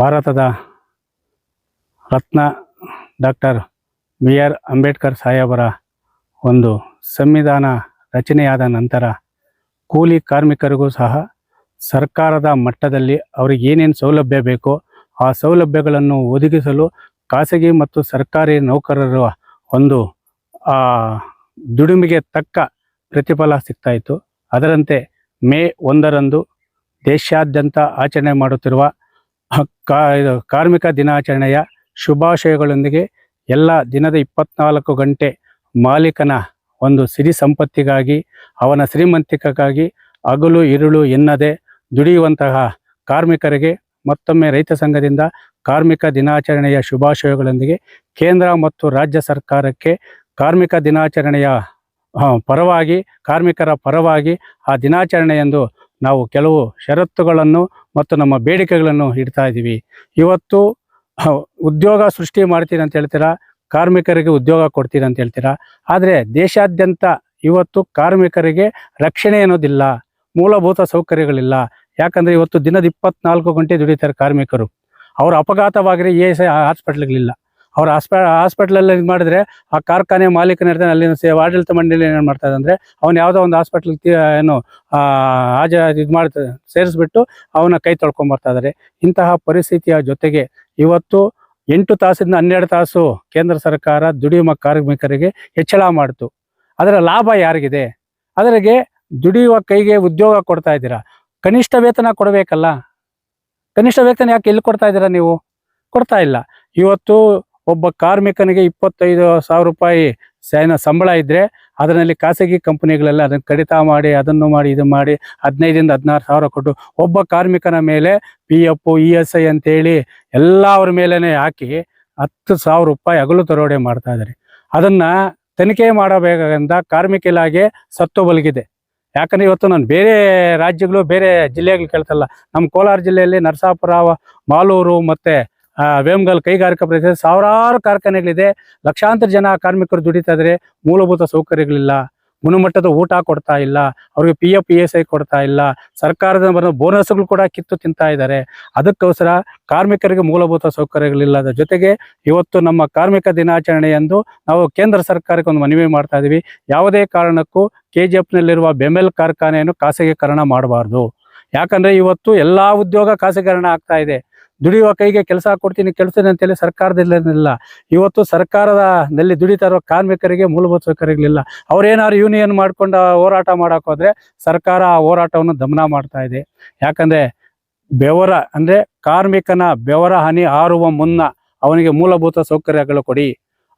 ಭಾರತದ ರತ್ನ doctor B R Ambedkar ಸಾಹೇಬರ ಒಂದು ಸಂವಿಧಾನ ರಚನೆಯಾದ ನಂತರ ಕೂಲಿ ಕಾರ್ಮಿಕರಿಗೂ ಸಹ ಸರ್ಕಾರದ ಮಟ್ಟದಲ್ಲಿ ಅವರಿಗೆ ಏನೇನು ಸೌಲಭ್ಯ ಬೇಕೋ ಆ ಸೌಲಭ್ಯಗಳನ್ನು ಒದಗಿಸಲು ಖಾಸಗಿ ಮತ್ತು ಸರ್ಕಾರಿ ನೌಕರರ ಒಂದು ದುಡಿಮೆಗೆ ತಕ್ಕ ಪ್ರತಿಫಲ ಸಿಗ್ತಾಯಿತ್ತು ಅದರಂತೆ ಮೇ ಒಂದರಂದು ದೇಶಾದ್ಯಂತ ಆಚರಣೆ ಮಾಡುತ್ತಿರುವ ಕಾ, ಇದು ಕಾರ್ಮಿಕ ದಿನಾಚರಣೆಯ ಶುಭಾಶಯಗಳೊಂದಿಗೆ ಎಲ್ಲ ದಿನದ ಇಪ್ಪತ್ನಾಲ್ಕು ಗಂಟೆ ಮಾಲೀಕನ ಒಂದು ಸಿರಿ ಸಂಪತ್ತಿಗಾಗಿ, ಅವನ ಶ್ರೀಮಂತಿಕೆಗಾಗಿ ಹಗಲು ಇರುಳು ಎನ್ನದೆ ದುಡಿಯುವಂತಹ ಕಾರ್ಮಿಕರಿಗೆ ಮತ್ತೊಮ್ಮೆ ರೈತ ಸಂಘದಿಂದ ಕಾರ್ಮಿಕ ದಿನಾಚರಣೆಯ ಶುಭಾಶಯಗಳೊಂದಿಗೆ ಕೇಂದ್ರ ಮತ್ತು ರಾಜ್ಯ ಸರ್ಕಾರಕ್ಕೆ ಕಾರ್ಮಿಕ ದಿನಾಚರಣೆಯ ಪರವಾಗಿ, ಕಾರ್ಮಿಕರ ಪರವಾಗಿ ಆ ದಿನಾಚರಣೆಯಂದು ನಾವು ಕೆಲವು ಷರತ್ತುಗಳನ್ನು ಮತ್ತು ನಮ್ಮ ಬೇಡಿಕೆಗಳನ್ನು ಇಡ್ತಾ ಇದ್ದೀವಿ. ಇವತ್ತು ಉದ್ಯೋಗ ಸೃಷ್ಟಿ ಮಾಡ್ತೀರಿ ಅಂತ ಹೇಳ್ತೀರಾ? ಕಾರ್ಮಿಕರಿಗೆ ಉದ್ಯೋಗ ಕೊಡ್ತೀನಿ ಅಂತ ಹೇಳ್ತೀರಾ? ಆದರೆ ದೇಶಾದ್ಯಂತ ಇವತ್ತು ಕಾರ್ಮಿಕರಿಗೆ ರಕ್ಷಣೆ ಅನ್ನೋದಿಲ್ಲ, ಮೂಲಭೂತ ಸೌಕರ್ಯಗಳಿಲ್ಲ. ಯಾಕಂದರೆ ಇವತ್ತು ದಿನದ ಇಪ್ಪತ್ನಾಲ್ಕು ಗಂಟೆ ದುಡಿತಾರೆ ಕಾರ್ಮಿಕರು. ಅವರು ಅಪಘಾತವಾಗಿರೋ ಎ ಎಸ್ ಐ ಹಾಸ್ಪಿಟ್ಲ್ಗಳಿಲ್ಲ. ಅವ್ರ ಹಾಸ್ಪ ಹಾಸ್ಪಿಟ್ಲಲ್ಲಿ ಇದು ಮಾಡಿದ್ರೆ ಆ ಕಾರ್ಖಾನೆ ಮಾಲೀಕನ ಇರ್ತಾನೆ ಅಲ್ಲಿನ ಆಡಳಿತ ಮಂಡಳಿ ಏನು ಮಾಡ್ತಾರೆ ಅಂದರೆ ಅವ್ನು ಯಾವುದೋ ಒಂದು ಹಾಸ್ಪಿಟ್ಲ್ ಏನು ಆ, ಹಾಜ ಇದು ಮಾಡ್ತಾರೆ ಸೇರಿಸ್ಬಿಟ್ಟು ಅವನ ಕೈ ತೊಳ್ಕೊಂಬರ್ತಾ ಇದ್ದಾರೆ ಇಂತಹ ಪರಿಸ್ಥಿತಿಯ ಜೊತೆಗೆ ಇವತ್ತು ಎಂಟು ತಾಸಿಂದ ಹನ್ನೆರಡು ತಾಸು ಕೇಂದ್ರ ಸರ್ಕಾರ ದುಡಿಯುವ ಕಾರ್ಮಿಕರಿಗೆ ಹೆಚ್ಚಳ ಮಾಡಿತು. ಅದರ ಲಾಭ ಯಾರಿಗಿದೆ? ಅದರಿಗೆ ದುಡಿಯುವ ಕೈಗೆ ಉದ್ಯೋಗ ಕೊಡ್ತಾ ಇದ್ದೀರಾ? ಕನಿಷ್ಠ ವೇತನ ಕೊಡಬೇಕಲ್ಲ? ಕನಿಷ್ಠ ವೇತನ ಯಾಕೆ ಎಲ್ಲಿ ಕೊಡ್ತಾ ಇದ್ದೀರಾ ನೀವು? ಕೊಡ್ತಾ ಇಲ್ಲ. ಇವತ್ತು ಒಬ್ಬ ಕಾರ್ಮಿಕನಿಗೆ ಇಪ್ಪತ್ತೈದು ಸಾವಿರ ರೂಪಾಯಿ ಸೇನ ಸಂಬಳ ಇದ್ದರೆ ಅದರಲ್ಲಿ ಖಾಸಗಿ ಕಂಪನಿಗಳೆಲ್ಲ ಅದನ್ನು ಕಡಿತ ಮಾಡಿ, ಅದನ್ನು ಮಾಡಿ, ಇದು ಮಾಡಿ ಹದಿನೈದಿಂದ ಹದಿನಾರು ಸಾವಿರ ಕೊಟ್ಟು ಒಬ್ಬ ಕಾರ್ಮಿಕನ ಮೇಲೆ P F E S I ಅಂತೇಳಿ ಎಲ್ಲ ಅವ್ರ ಮೇಲೇ ಹಾಕಿ ಹತ್ತು ಸಾವಿರ ರೂಪಾಯಿ ಹಗಲು ತರೋಡೆ ಮಾಡ್ತಾ ಇದ್ದಾರೆ. ಅದನ್ನು ತನಿಖೆ ಮಾಡಬೇಕಾದ ಕಾರ್ಮಿಕ ಇಲಾಖೆ ಸತ್ತು ಬಲಗಿದೆ. ಯಾಕಂದ್ರೆ ಇವತ್ತು ನಾನು ಬೇರೆ ರಾಜ್ಯಗಳು, ಬೇರೆ ಜಿಲ್ಲೆಗಳು ಕೇಳ್ತಲ್ಲ. ನಮ್ಮ ಕೋಲಾರ ಜಿಲ್ಲೆಯಲ್ಲಿ ನರಸಾಪುರ, ಮಾಲೂರು ಮತ್ತೆ ವೇಮಗಲ್ ಕೈಗಾರಿಕಾ ಪ್ರದೇಶದಲ್ಲಿ ಸಾವಿರಾರು ಕಾರ್ಖಾನೆಗಳಿದೆ. ಲಕ್ಷಾಂತರ ಜನ ಕಾರ್ಮಿಕರು ದುಡಿತಾ ಇದ್ರೆ. ಮೂಲಭೂತ ಸೌಕರ್ಯಗಳಿಲ್ಲ. ಗುಣಮಟ್ಟದ ಊಟ ಕೊಡ್ತಾ ಇಲ್ಲ. ಅವ್ರಿಗೆ P F P S I ಕೊಡ್ತಾ ಇಲ್ಲ. ಸರ್ಕಾರದ ಬರೋ ಬೋನಸ್ಗಳು ಕೂಡ ಕಿತ್ತು ತಿಂತಾ ಇದ್ದಾರೆ ಅದಕ್ಕೋಸ್ಕರ ಕಾರ್ಮಿಕರಿಗೆ ಮೂಲಭೂತ ಸೌಕರ್ಯಗಳಿಲ್ಲದ ಜೊತೆಗೆ ಇವತ್ತು ನಮ್ಮ ಕಾರ್ಮಿಕ ದಿನಾಚರಣೆಯಂದು ನಾವು ಕೇಂದ್ರ ಸರ್ಕಾರಕ್ಕೆ ಒಂದು ಮನವಿ ಮಾಡ್ತಾ ಇದ್ದೀವಿ ಯಾವುದೇ ಕಾರಣಕ್ಕೂ ಕೆ ಜಿ ಎಫ್ನಲ್ಲಿರುವ ಬೆಮೆಲ್ ಕಾರ್ಖಾನೆಯನ್ನು ಖಾಸಗೀಕರಣ ಮಾಡಬಾರ್ದು. ಯಾಕಂದರೆ ಇವತ್ತು ಎಲ್ಲ ಉದ್ಯೋಗ ಖಾಸಗೀಕರಣ ಆಗ್ತಾ ಇದೆ. ದುಡಿಯುವ ಕೈಗೆ ಕೆಲಸ ಕೊಡ್ತೀನಿ ಕೆಲಸದ ಅಂತೇಳಿ ಸರ್ಕಾರದಲ್ಲಿಲ್ಲ ಇವತ್ತು ಸರ್ಕಾರದ ನಲ್ಲಿ ದುಡಿತಾ ಇರೋ ಕಾರ್ಮಿಕರಿಗೆ ಮೂಲಭೂತ ಸೌಕರ್ಯಗಳಿಲ್ಲ ಅವ್ರೇನಾದ್ರು ಯೂನಿಯನ್ ಮಾಡ್ಕೊಂಡು ಹೋರಾಟ ಹೋದ್ರೆ ಸರ್ಕಾರ ಆ ಹೋರಾಟವನ್ನು ದಮನ ಮಾಡ್ತಾ ಇದೆ. ಯಾಕಂದ್ರೆ ಬೆವರ, ಅಂದ್ರೆ ಕಾರ್ಮಿಕನ ಬೆವರ ಹನಿ ಆರುವ ಮುನ್ನ ಅವನಿಗೆ ಮೂಲಭೂತ ಸೌಕರ್ಯಗಳು ಕೊಡಿ.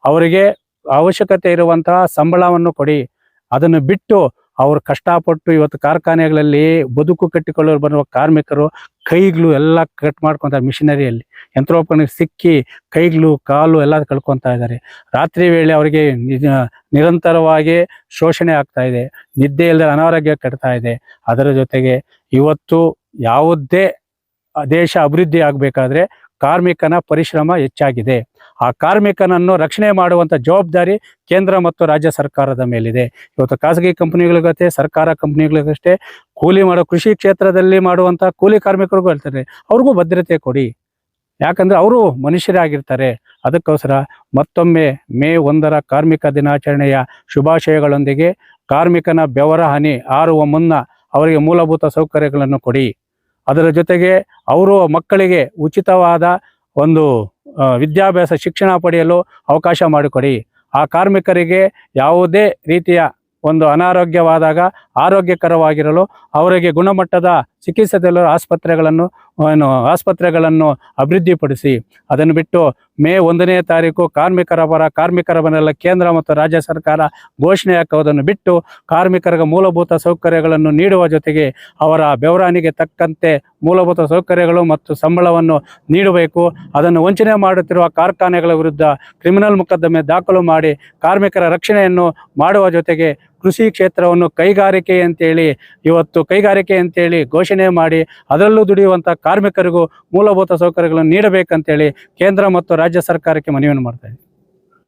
ಅವರಿಗೆ ಅವಶ್ಯಕತೆ ಇರುವಂತಹ ಸಂಬಳವನ್ನು ಕೊಡಿ. ಅದನ್ನು ಬಿಟ್ಟು ಅವ್ರು ಕಷ್ಟಪಟ್ಟು ಇವತ್ತು ಕಾರ್ಖಾನೆಗಳಲ್ಲಿ ಬದುಕು ಕಟ್ಟಿಕೊಳ್ಳಲು ಬರುವ ಕಾರ್ಮಿಕರು ಕೈಗಳು ಎಲ್ಲ ಕಟ್ ಮಾಡ್ಕೊತಾರೆ ಮಿಷಿನರಿಯಲ್ಲಿ. ಯಂತ್ರೋಪಕರಣ ಸಿಕ್ಕಿ ಕೈಗಳು ಕಾಲು ಎಲ್ಲ ಕಳ್ಕೊತಾ ಇದ್ದಾರೆ. ರಾತ್ರಿ ವೇಳೆ ಅವರಿಗೆ ನಿರಂತರವಾಗಿ ಶೋಷಣೆ ಆಗ್ತಾ ಇದೆ. ನಿದ್ದೆ ಇಲ್ಲದೆ ಅನಾರೋಗ್ಯ ಕಟ್ತಾ ಇದೆ. ಅದರ ಜೊತೆಗೆ ಇವತ್ತು ಯಾವುದೇ ದೇಶ ಅಭಿವೃದ್ಧಿ ಆಗಬೇಕಾದ್ರೆ ಕಾರ್ಮಿಕನ ಪರಿಶ್ರಮ ಹೆಚ್ಚಾಗಿದೆ. ಆ ಕಾರ್ಮಿಕನನ್ನು ರಕ್ಷಣೆ ಮಾಡುವಂಥ ಜವಾಬ್ದಾರಿ ಕೇಂದ್ರ ಮತ್ತು ರಾಜ್ಯ ಸರ್ಕಾರದ ಮೇಲಿದೆ. ಇವತ್ತು ಖಾಸಗಿ ಕಂಪ್ನಿಗಳಿಗತ್ತೆ ಸರ್ಕಾರ ಕಂಪ್ನಿಗಳಿಗಷ್ಟೇ ಕೂಲಿ ಮಾಡೋ, ಕೃಷಿ ಕ್ಷೇತ್ರದಲ್ಲಿ ಮಾಡುವಂಥ ಕೂಲಿ ಕಾರ್ಮಿಕರಿಗೂ ಹೇಳ್ತಾರೆ, ಅವ್ರಿಗೂ ಭದ್ರತೆ ಕೊಡಿ. ಯಾಕಂದರೆ ಅವರು ಮನುಷ್ಯರೇ ಆಗಿರ್ತಾರೆ ಅದಕ್ಕೋಸ್ಕರ ಮತ್ತೊಮ್ಮೆ ಮೇ ಒಂದರ ಕಾರ್ಮಿಕ ದಿನಾಚರಣೆಯ ಶುಭಾಶಯಗಳೊಂದಿಗೆ ಕಾರ್ಮಿಕನ ಬೆವರ ಹನಿ ಆರುವ ಮುನ್ನ ಅವರಿಗೆ ಮೂಲಭೂತ ಸೌಕರ್ಯಗಳನ್ನು ಕೊಡಿ. ಅದರ ಜೊತೆಗೆ ಅವರು ಮಕ್ಕಳಿಗೆ ಉಚಿತವಾದ ಒಂದು ವಿದ್ಯಾಭ್ಯಾಸ ಶಿಕ್ಷಣ ಪಡೆಯಲು ಅವಕಾಶ ಮಾಡಿಕೊಡಿ. ಆ ಕಾರ್ಮಿಕರಿಗೆ ಯಾವುದೇ ರೀತಿಯ ಒಂದು ಅನಾರೋಗ್ಯವಾದಾಗ ಆರೋಗ್ಯಕರವಾಗಿರಲು ಅವರಿಗೆ ಗುಣಮಟ್ಟದ ಚಿಕಿತ್ಸೆ ಆಸ್ಪತ್ರೆಗಳನ್ನು, ಏನು, ಆಸ್ಪತ್ರೆಗಳನ್ನು ಅಭಿವೃದ್ಧಿಪಡಿಸಿ. ಅದನ್ನು ಬಿಟ್ಟು ಮೇ ಒಂದನೇ ತಾರೀಕು ಕಾರ್ಮಿಕರ ಪರ ಕಾರ್ಮಿಕರ ಮನೆಲ್ಲ ಕೇಂದ್ರ ಮತ್ತು ರಾಜ್ಯ ಸರ್ಕಾರ ಘೋಷಣೆ ಹಾಕುವುದನ್ನು ಬಿಟ್ಟು ಕಾರ್ಮಿಕರಿಗೆ ಮೂಲಭೂತ ಸೌಕರ್ಯಗಳನ್ನು ನೀಡುವ ಜೊತೆಗೆ ಅವರ ಬೆವರಾನಿಗೆ ತಕ್ಕಂತೆ ಮೂಲಭೂತ ಸೌಕರ್ಯಗಳು ಮತ್ತು ಸಂಬಳವನ್ನು ನೀಡಬೇಕು. ಅದನ್ನು ವಂಚನೆ ಮಾಡುತ್ತಿರುವ ಕಾರ್ಖಾನೆಗಳ ವಿರುದ್ಧ ಕ್ರಿಮಿನಲ್ ಮೊಕದ್ದಮೆ ದಾಖಲು ಮಾಡಿ ಕಾರ್ಮಿಕರ ರಕ್ಷಣೆಯನ್ನು ಮಾಡುವ ಜೊತೆಗೆ ಕೃಷಿ ಕ್ಷೇತ್ರವನ್ನು ಕೈಗಾರಿಕೆ ಅಂತೇಳಿ, ಇವತ್ತು ಕೈಗಾರಿಕೆ ಅಂತೇಳಿ ಘೋಷಣೆ ಮಾಡಿ ಅದರಲ್ಲೂ ದುಡಿಯುವಂಥ ಕಾರ್ಮಿಕರಿಗೂ ಮೂಲಭೂತ ಸೌಕರ್ಯಗಳನ್ನು ನೀಡಬೇಕಂತೇಳಿ ಕೇಂದ್ರ ಮತ್ತು ರಾಜ್ಯ ಸರ್ಕಾರಕ್ಕೆ ಮನವಿಯನ್ನು ಮಾಡ್ತಾ